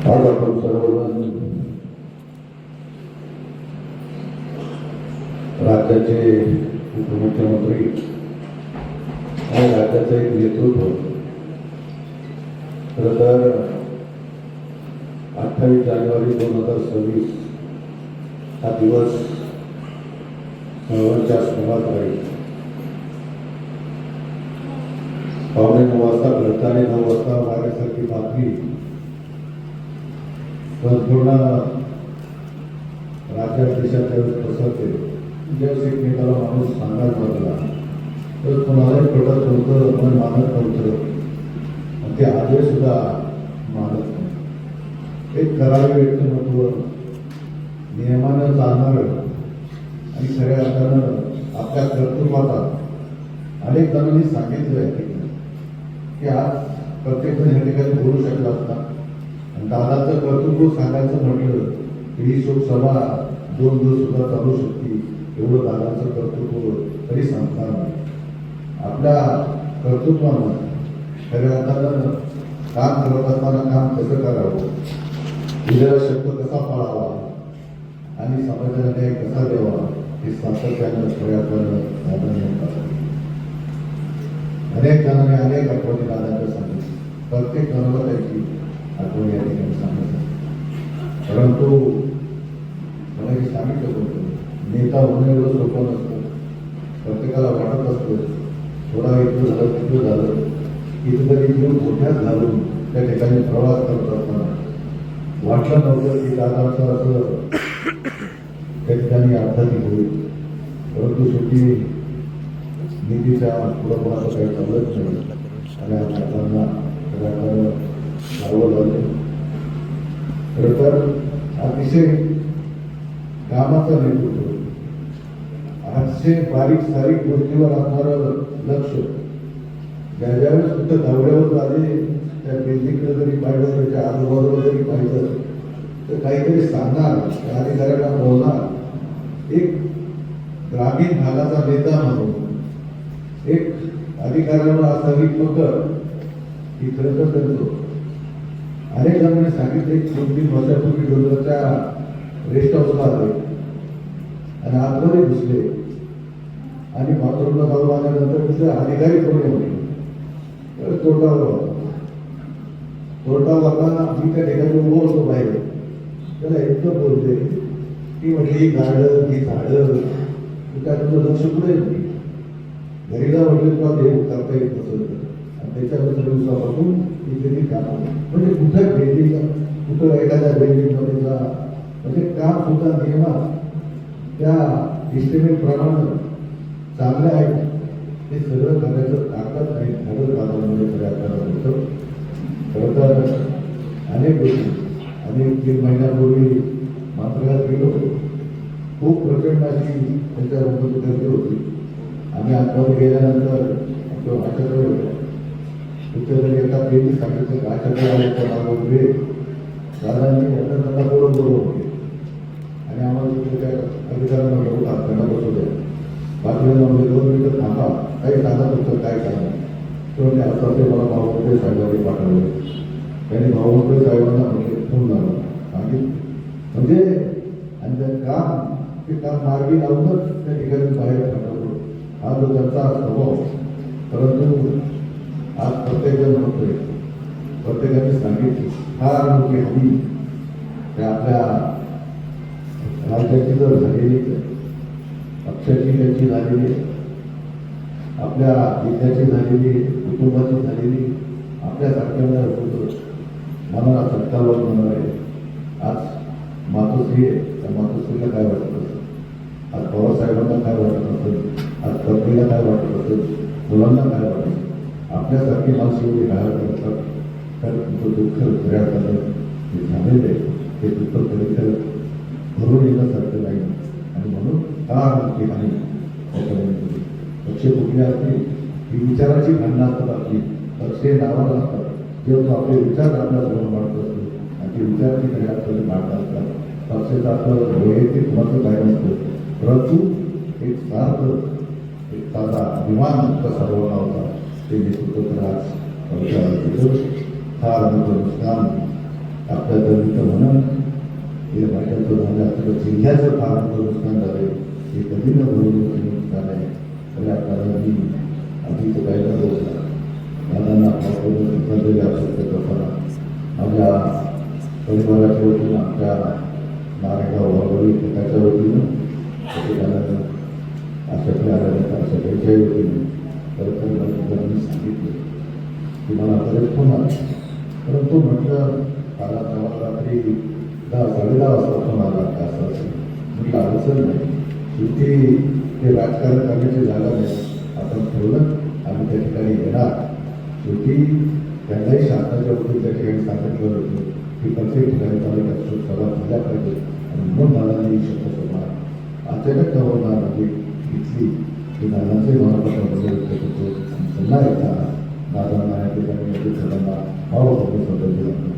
आज आपण सर्वजण राज्याचे उपमुख्यमंत्री आणि राज्याचं एक नेतृत्व. खरं तर अठ्ठावीस जानेवारी दोन हजार सव्वीस हा दिवस सर्वांच्या स्मरणात राहील पावणे नऊ वाजता घडताना नऊ वाजता माझ्यासारखी बातमी संपूर्ण राज्यात देशात ज्यावेळेस पसरते ज्यावेळेस एकमेकाला माणूस सांगायला लागला तर कोणालाही पटत नव्हतं मन मानत नव्हतं. आणि ते आजही सुद्धा मानत नाही. एक करावे व्यक्तिमत्व नियमानं चालणारं आणि खऱ्या अर्थानं आपल्या कर्तृत्वाचा अनेक जणांनी सांगितलं आहे की आज प्रत्येक जण या ठिकाणी बोलू शकला असता. दादाचं कर्तृत्व सांगायचं म्हटलं की ही शोकसभा दोन दिवस सुद्धा चालू शकते एवढं दादाचं कर्तृत्व तरी सांगता नाही आपल्या कर्तृत्वानं खऱ्या अर्थानं काम करत असताना काम कसं करावं? दिलेला शब्द कसा पाळावा? आणि समाजाला न्याय कसा द्यावा? हे सातत्यानं खऱ्या अर्थानं दादाने अनेक जणांनी अनेक आठवणी दादाच्या सांगितली प्रत्येक जणाला त्याची आठवणी या ठिकाणी सांगितली परंतु मला हे सांगितलं होतं नेता होणं एवढं सोपं नसतं. प्रत्येकाला वाटत असतं थोडा इथं झालं तिथं झालं. कितीतरी जीव मोठ्यात घालून त्या ठिकाणी प्रवास करत असताना वाटलं नव्हतं की दादाचं असं त्या ठिकाणी अपघाती होईल. परंतु शेवटी नीतीच्या पुढं कोणाचं काही चालत नाही. आणि आज हातांना सगळ्यांना लावलं झालं खरं तर अतिशय कामाचं नेतृत्व अतिशय बारीक सारीक गोष्टीवर असणारं लक्ष. ज्या ज्यावेळेस कुठं दौऱ्यावर झाले त्या बिल्डिंगकडे जरी पाहिलं त्याच्या आजूबाजूला जरी पाहिलं तर काहीतरी सांगणार त्या अधिकाऱ्यांना बोलणार. एक ग्रामीण भागाचा नेता म्हणून एक अधिकाऱ्यांवर असावी पकड ही खरं तर त्यांचं अनेक जणांनी सांगितले दोन तीन वर्षापूर्वी डोंगरच्या रेस्ट हाऊसला आले आणि आतमध्ये घुसले. आणि बाथरूमला जाऊन आल्यानंतर तिथे अधिकारी कोणी होते तर तोटावर तोटा तोटावरला मी त्या ठिकाणी उभं होतो बाहेर. त्याला इतकं बोलते की म्हटली ही झाडं ही झाडं. त्या तुझं लक्ष कुठे येत नाही घरी जा म्हटलं तुला ते करता येत नसेल आणि त्याच्यानंतर दिवसापासून तिथे काम. म्हणजे कुठं बिल्डिंग कुठं एखाद्या बिल्डिंगमध्ये जा म्हणजे काम सुद्धा नियमात त्या इस्टिमेट प्रमाणे चांगलं आहे. ते सगळं करायचं ताकद आणि खरं कामामध्ये सगळ्या करत होतं खरं तर अनेक गोष्टी अनेक तीन महिन्यापूर्वी मात्रात गेलो. खूप प्रचंड अशी त्यांच्या गर्दी होती. आम्ही आतमध्ये गेल्यानंतर आपलं वाचकडे होतं तिथे जर एका ಆಚರಣೆ ಆಗುತ್ತೆ वाचकडे आले दादांनी यांना त्यांना बोलून बोलवून होते आणि आम्हाला तिथे त्या अधिकाऱ्यांना म्हणलं त्यांना बाकीला म्हणजे दोन मिनिटं थांबा. काही सांगा तुमचं काय सांगा? तो म्हणजे असं ते मला भाऊमंत्री साहेबांनी पाठवले. त्यांनी भाऊमंत्री साहेबांना म्हणजे फोन लावला म्हणजे आणि त्या काम ते काम मार्गी लावूनच त्या ठिकाणी बाहेर पाठवतो हा जो त्यांचा स्वभाव परंतु आज प्रत्येकजण म्हणतोय प्रत्येकाने सांगितली. फार मोठी हमी आपल्या राज्याची जर झालेली पक्षाची त्यांची झालेली आहे, आपल्या जिल्ह्याची झालेली कुटुंबाची झालेली आपल्या सरकारला होतं मनाला सत्तावर होणार आहे. आज मातोश्री आहे. त्या मातोश्रीला काय वाटत असेल? आज पवारसाहेबांना काय वाटत असेल? आज पत्नीला काय वाटत असेल? मुलांना काय वाटत असेल? आपल्यासारखे माणसं एवढी काय करतात तर तुमचं दुःख खऱ्या अर्थानं जे झालेलं आहे ते दुःख खरेखर भरून येण्यासारखं नाही. आणि म्हणून का मोठी हानी त्याच्यामध्ये पक्ष कुठले असतील ही विचाराची भांडणं असतात आपली. पक्ष हे नावाला असतात. जेव्हा तो आपले विचार आपल्यासमोर मांडत असतो आणि ते विचाराची खऱ्या अर्थाने मांडत असतात. पक्षाचं आपलं वैयक्तिक मत काय नसतं परंतु एक सार्थ एक साधा अभिमान तुमचा सर्वांना होता. ते फार मोठं नुकसान आपल्या दलित म्हणून हे वाट्याचं झालं आपलं जिल्ह्याचं फार मोठं नुकसान झालंय हे कधी न भरून नुकसान आहे तर आपल्याला आधी तो काय होता दादांना आपल्याकडून उत्तर आवश्यकता करताना परिवाराच्या वतीनं आमच्या नारायणगाव वाघोली पिकाच्या वतीनं त्याच्यानंतर वतीनं तर मला सांगितलं की मला बरेच फोन आला परंतु म्हटलं काल तेव्हा रात्री दहा साडेदहा वाजता फोन आला का असं असेल. म्हटलं अडचण नाही. शेवटी ते राजकारण करण्याची जागा नाही. आपण ठेवलं आम्ही त्या ठिकाणी येणार. शेवटी त्यांनाही शासनाच्या वतीने त्या ठिकाणी सांगितलं होतं की प्रत्येक ठिकाणी तालुक्यात शोधसभा झाल्या पाहिजे. आणि म्हणून मला ही शब्द सोडणार. अचानक गव्हर्नरमध्ये घेतली की दादांचे मनापासून होतो त्यांना येतात एकदा दादांना या ठिकाणी या ठिकाणांना भावपूर्ण संदर्भ दिला